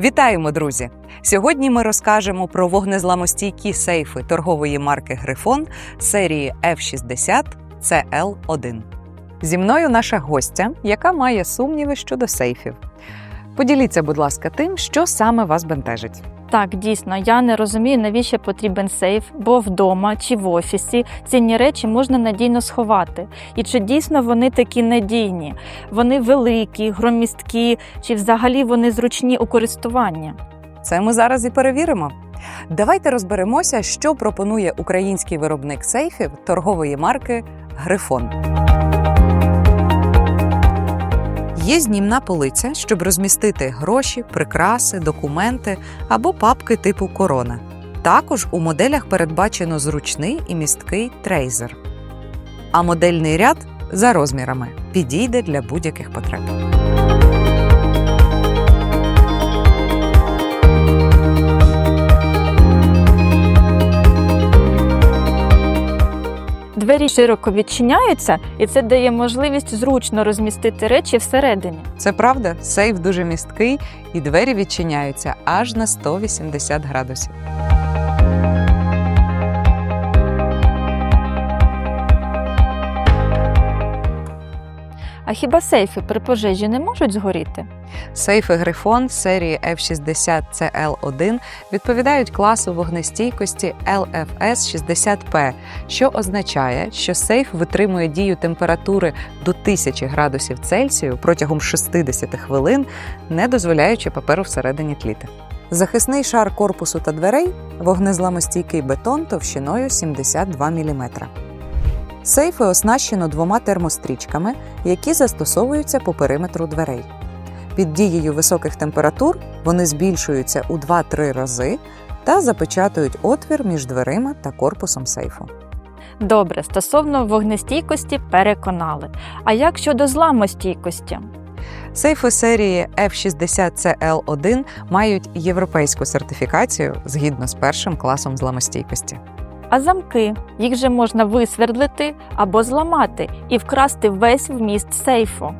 Вітаємо, друзі! Сьогодні ми розкажемо про вогнезламостійкі сейфи торгової марки Грифон серії F60 CL1. Зі мною наша гостя, яка має сумніви щодо сейфів. Поділіться, будь ласка, тим, що саме вас бентежить. Так, дійсно, я не розумію, навіщо потрібен сейф, бо вдома чи в офісі цінні речі можна надійно сховати. І чи дійсно вони такі надійні? Вони великі, громісткі, чи взагалі вони зручні у користуванні? Це ми зараз і перевіримо. Давайте розберемося, що пропонує український виробник сейфів торгової марки Грифон. Є знімна полиця, щоб розмістити гроші, прикраси, документи або папки типу корона. Також у моделях передбачено зручний і місткий трейзер. А модельний ряд за розмірами підійде для будь-яких потреб. Двері широко відчиняються, і це дає можливість зручно розмістити речі всередині. Це правда, сейф дуже місткий і двері відчиняються аж на 180 градусів. А хіба сейфи при пожежі не можуть згоріти? Сейфи Грифон серії F60 CL1 відповідають класу вогнестійкості LFS 60P, що означає, що сейф витримує дію температури до 1000 градусів Цельсію протягом 60 хвилин, не дозволяючи паперу всередині тліти. Захисний шар корпусу та дверей вогнезламостійкий бетон товщиною 72 мм. Сейфи оснащено двома термострічками, які застосовуються по периметру дверей. Під дією високих температур вони збільшуються у 2-3 рази та запечатують отвір між дверима та корпусом сейфу. Добре, стосовно вогнестійкості переконали. А як щодо зламостійкості? Сейфи серії F60CL1 мають європейську сертифікацію згідно з першим класом зламостійкості. А замки їх же можна висвердлити або зламати і вкрасти весь вміст сейфу.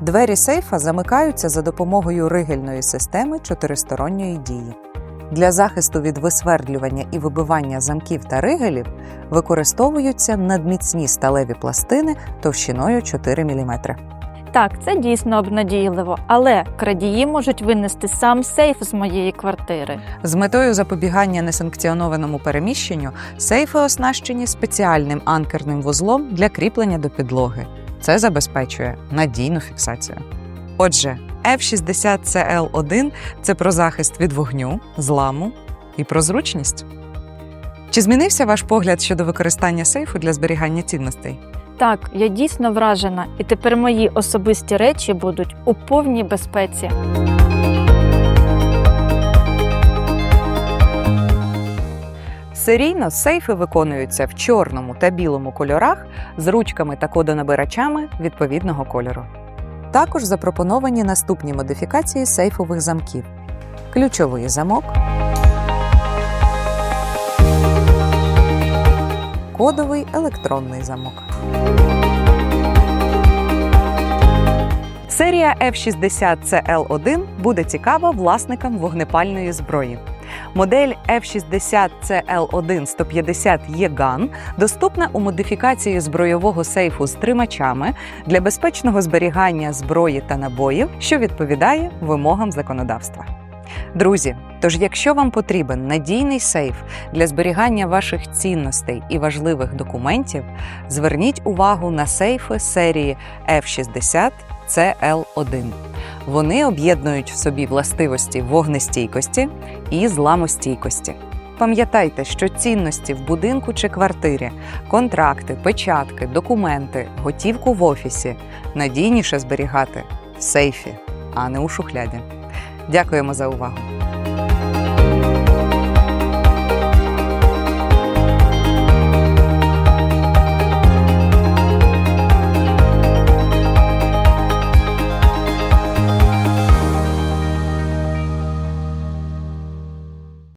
Двері сейфа замикаються за допомогою ригельної системи чотиристоронньої дії. Для захисту від висвердлювання і вибивання замків та ригелів використовуються надміцні сталеві пластини товщиною 4 мм. Так, це дійсно обнадійливо, але крадії можуть винести сам сейф з моєї квартири. З метою запобігання несанкціонованому переміщенню сейфи оснащені спеціальним анкерним вузлом для кріплення до підлоги. Це забезпечує надійну фіксацію. Отже, F60CL1 це про захист від вогню, зламу і про зручність. Чи змінився ваш погляд щодо використання сейфу для зберігання цінностей? Так, я дійсно вражена, і тепер мої особисті речі будуть у повній безпеці. Серійно сейфи виконуються в чорному та білому кольорах з ручками та кодонабирачами відповідного кольору. Також запропоновані наступні модифікації сейфових замків: ключовий замок, кодовий електронний замок. Серія F60 CL1 буде цікава власникам вогнепальної зброї. Модель F60 CL1 150 E-GAN доступна у модифікації збройового сейфу з тримачами для безпечного зберігання зброї та набоїв, що відповідає вимогам законодавства. Друзі, тож, якщо вам потрібен надійний сейф для зберігання ваших цінностей і важливих документів, зверніть увагу на сейфи серії F60 CL1. Вони об'єднують в собі властивості вогнестійкості і зламостійкості. Пам'ятайте, що цінності в будинку чи квартирі, контракти, печатки, документи, готівку в офісі надійніше зберігати в сейфі, а не у шухляді. Дякуємо за увагу!